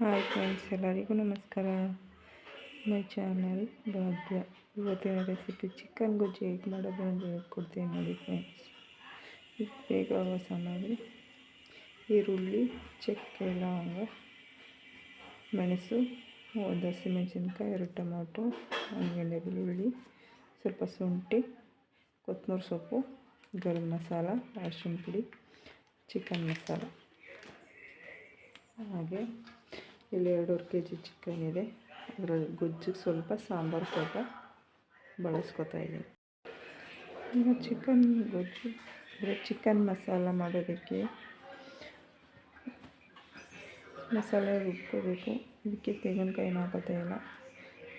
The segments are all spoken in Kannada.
ಹಾಯ್ ಫ್ರೆಂಡ್ಸ್ ಎಲ್ಲರಿಗೂ ನಮಸ್ಕಾರ. ಮೈ ಚಾನಲ್ ಭಾಗ್ಯ. ಇವತ್ತಿನ ರೆಸಿಪಿ ಚಿಕನ್ ಗೊಜ್ಜಿ ಹೇಗೆ ಮಾಡೋದು ಅಂತ ಹೇಳ್ಕೊಡ್ತೀನಿ ನೋಡಿ ಫ್ರೆಂಡ್ಸ್ ಬೇಗ ಸಾಮಗ್ರಿ, ಈರುಳ್ಳಿ, ಚಕ್ಕೆ, ಲವಂಗ, ಮೆಣಸು, ಒಂದು ಹಸಿಮೆಣಸಿನ್ಕಾಯಿ, ಎರಡು ಟೊಮೊಟೊ, ಒಂದು ಬೆಳ್ಳುಳ್ಳಿ, ಸ್ವಲ್ಪ ಶುಂಠಿ ಕೊತ್ತಂಬರಿ ಸೊಪ್ಪು, ಗರಂ ಮಸಾಲ ಅರಶಿನ ಪುಡಿ ಚಿಕನ್ ಮಸಾಲ. ಹಾಗೆ ಇಲ್ಲಿ ಎರಡೂವರೆ ಕೆ ಜಿ ಚಿಕನ್ ಇದೆ. ಅದರಲ್ಲಿ ಗೊಜ್ಜಿಗೆ ಸ್ವಲ್ಪ ಸಾಂಬಾರು ಸ್ವಲ್ಪ ಬಳಸ್ಕೊತಾ ಇದ್ದೀನಿ. ಈಗ ಚಿಕನ್ ಗೊಜ್ಜು, ಅಂದರೆ ಚಿಕನ್ ಮಸಾಲ ಮಾಡೋದಕ್ಕೆ ಮಸಾಲೆ ರುಬ್ಕೋಬೇಕು. ಇದಕ್ಕೆ ತೆಂಗಿನಕಾಯಿನ ಹಾಕೋತಾ ಇಲ್ಲ.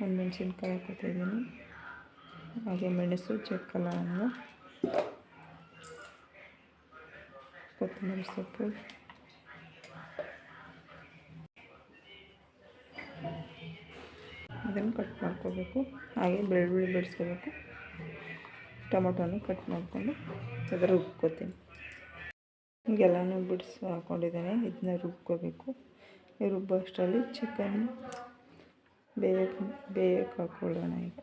ಒಂದು ಮೆಣಸಿನ್ಕಾಯಿ ಹಾಕೋತಾ ಇದ್ದೀನಿ. ಹಾಗೆ ಮೆಣಸು ಚಕ್ಕೆ ಲವಂಗ ಕೊತ್ತಂಬರಿ ಸೊಪ್ಪು. ಇದನ್ನು ಕಟ್ ಮಾಡ್ಕೋಬೇಕು. ಹಾಗೆ ಬೆಳ್ಳುಳ್ಳಿ ಬಿಡಿಸ್ಕೋಬೇಕು ಟೊಮೊಟೊನು ಕಟ್ ಮಾಡಿಕೊಂಡು ಅದರ ರುಬ್ಕೋತೀನಿ. ಹೀಗೆಲ್ಲನೂ ಬಿಡಿಸಿ ಹಾಕ್ಕೊಂಡಿದ್ದೇನೆ ಇದನ್ನ ರುಬ್ಕೋಬೇಕು. ರುಬ್ಬೋ ಅಷ್ಟರಲ್ಲಿ ಚಿಕನ್ ಬೇಯಕ್ಕೆ ಬೇಯಕ್ಕೆ ಹಾಕ್ಕೊಳ್ಳೋಣ ಈಗ.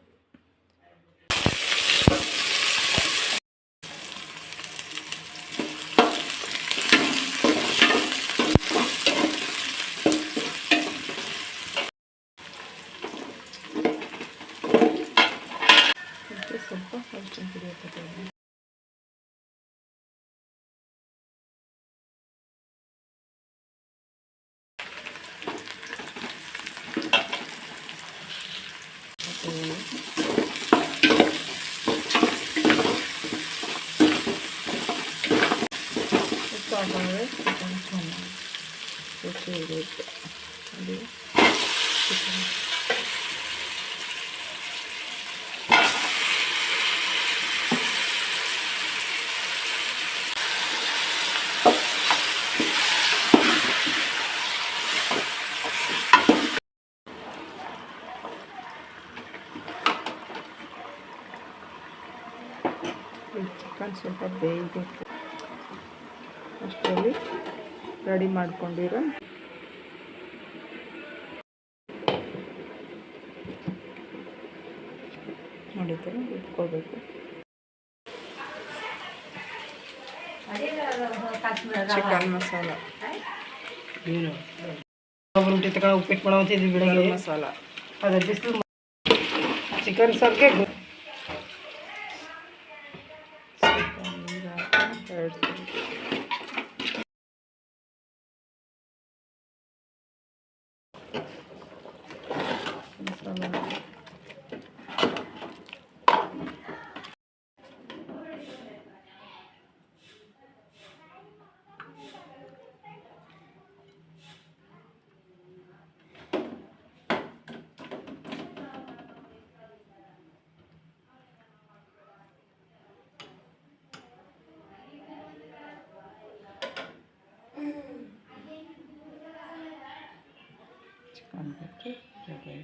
ಸ್ವಲ್ಪ ಅರಿಶಿನ ಪುಡಿ ಹಾಕೋತೀನಿ ಉಪ್ಪು ಹಾಕೊಂಡ್ರೆ ಚಿಕನ್ ಚೆನ್ನಾಗಿ ರುಚಿ ಇರುತ್ತೆ ಅದು ಚಿಕನ್ ಚಿಕನ್ ಸ್ವಲ್ಪ ಬೇಯಬೇಕು ಅಷ್ಟರಲ್ಲಿ ರೆಡಿ ಮಾಡ್ಕೊಂಡಿರೋ. ನೋಡಿದ್ರೆ ಇಟ್ಕೋಬೇಕು ಚಿಕನ್ ಮಸಾಲ. ರೊಟ್ಟಿ ತಗೊಂಡು ಉಪ್ಪಿಟ್ಟು ಮಾಡೋ ಮಸಾಲ. ಅದ್ರ ಬಿಸಿಲು ಚಿಕನ್ ಸಾರಿಗೆ ಸ್ವಲ್ಪ ನೀರು ಹಾಕಿ ಎರಡು ಮಸಾಲ ಚಿಕನ್ ಹಾಕಿ ರೆಡಿ